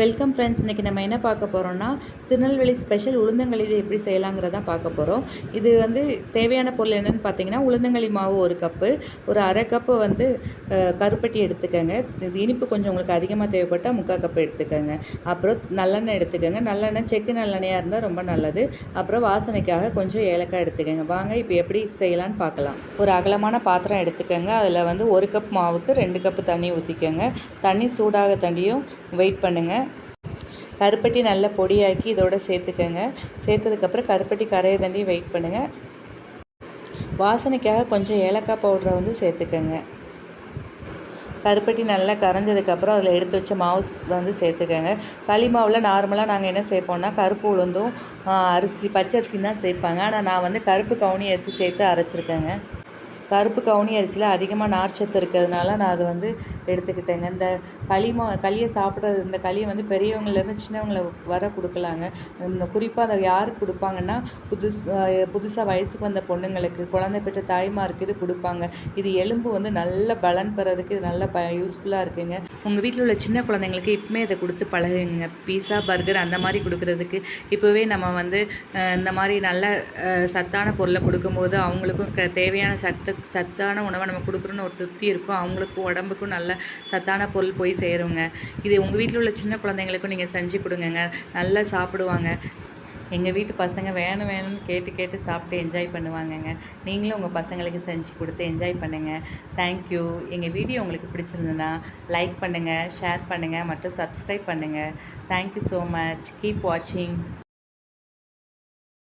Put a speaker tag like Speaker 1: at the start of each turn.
Speaker 1: Welcome friends இன்றைக்கி நம்ம என்ன பார்க்க போகிறோம்னா திருநெல்வேலி ஸ்பெஷல் உளுந்தங்களி எப்படி செய்யலாங்கிறத பார்க்க போகிறோம் இது வந்து தேவையான பொருள் என்னென்னு பார்த்தீங்கன்னா உளுந்தங்களி மாவு ஒரு கப்பு ஒரு அரை கப்பு வந்து கருப்பட்டி எடுத்துக்கோங்க. இது இனிப்பு கொஞ்சம் உங்களுக்கு அதிகமாக தேவைப்பட்டால் முக்கால் கப்பு எடுத்துக்கோங்க. அப்புறம் நல்லெண்ணெய் எடுத்துக்கோங்க. நல்லெண்ணெய் செக்கு நல்லெண்ணெயாக இருந்தால் ரொம்ப நல்லது. அப்புறம் வாசனைக்காக கொஞ்சம் ஏலக்காய் எடுத்துக்கோங்க. வாங்க இப்போ எப்படி செய்யலான்னு பார்க்கலாம். ஒரு அகலமான பாத்திரம் எடுத்துக்கோங்க. அதில் வந்து ஒரு கப் மாவுக்கு ரெண்டு கப்பு தண்ணி ஊற்றிக்கோங்க தண்ணி சூடாக தண்ணியும் வெயிட் பண்ணுங்கள் கருப்பட்டி நல்லா பொடியாக்கி இதோட சேர்த்துக்கோங்க. சேர்த்ததுக்கப்புறம் கருப்பட்டி கரையை தண்டி வெயிட் பண்ணுங்கள் வாசனைக்காக கொஞ்சம் ஏலக்காய் பவுடரை வந்து சேர்த்துக்கோங்க. கருப்பட்டி நல்லா கரைஞ்சதுக்கப்புறம் அதில் எடுத்து வச்ச மாவு வந்து சேர்த்துக்கோங்க. களி மாவில் நார்மலாக நாங்கள் என்ன சேர்ப்போம்னா கருப்பு உளுந்தும் அரிசி பச்சரிசி தான் சேர்ப்பாங்க. ஆனால் நான் வந்து கருப்பு கவுனி அரிசி சேர்த்து அரைச்சிருக்கேங்க. கருப்பு கவுனி அரிசியில் அதிகமாக நார்ச்சத்து இருக்கிறதுனால நான் அதை வந்து எடுத்துக்கிட்டேங்க. இந்த களிமா களியை சாப்பிட்றது இந்த களியை வந்து பெரியவங்கள்லேருந்து சின்னவங்கள வர கொடுக்கலாங்க. இந்த குறிப்பாக அதை யாருக்கு கொடுப்பாங்கன்னா புதுசு புதுசாக வயசுக்கு வந்த பொண்ணுங்களுக்கு குழந்தை பெற்ற தாய்மாருக்கு இது கொடுப்பாங்க. இது எலும்பு வந்து நல்ல பலன் பெறதுக்கு இது நல்ல ப யூஸ்ஃபுல்லாக இருக்குங்க. உங்கள் வீட்டில் உள்ள சின்ன குழந்தைங்களுக்கு இப்போமே இதை கொடுத்து பழகுங்க. பீஸா பர்கர் அந்த மாதிரி கொடுக்குறதுக்கு இப்போவே நம்ம வந்து இந்த மாதிரி நல்ல சத்தான பொருளை கொடுக்கும்போது அவங்களுக்கும் க தேவையான சத்து சத்தான உணவை நம்ம கொடுக்குறோன்னு ஒரு திருப்தி இருக்கும். அவங்களுக்கும் உடம்புக்கும் நல்ல சத்தான பொருள் போய் சேருங்க. இது உங்கள் வீட்டில் உள்ள சின்ன குழந்தைங்களுக்கும் நீங்கள் செஞ்சு கொடுங்கங்க. நல்லா சாப்பிடுவாங்க. எங்கள் வீட்டு பசங்க வேணும் வேணும்னு கேட்டு கேட்டு சாப்பிட்டு என்ஜாய் பண்ணுவாங்கங்க. நீங்களும் உங்கள் பசங்களுக்கு செஞ்சு கொடுத்து என்ஜாய் பண்ணுங்கள் தேங்க்யூ எங்கள் வீடியோ உங்களுக்கு பிடிச்சிருந்ததுன்னா லைக் பண்ணுங்கள் ஷேர் பண்ணுங்கள் மற்றும் சப்ஸ்கிரைப் பண்ணுங்கள் தேங்க்யூ ஸோ மச் கீப் வாட்சிங்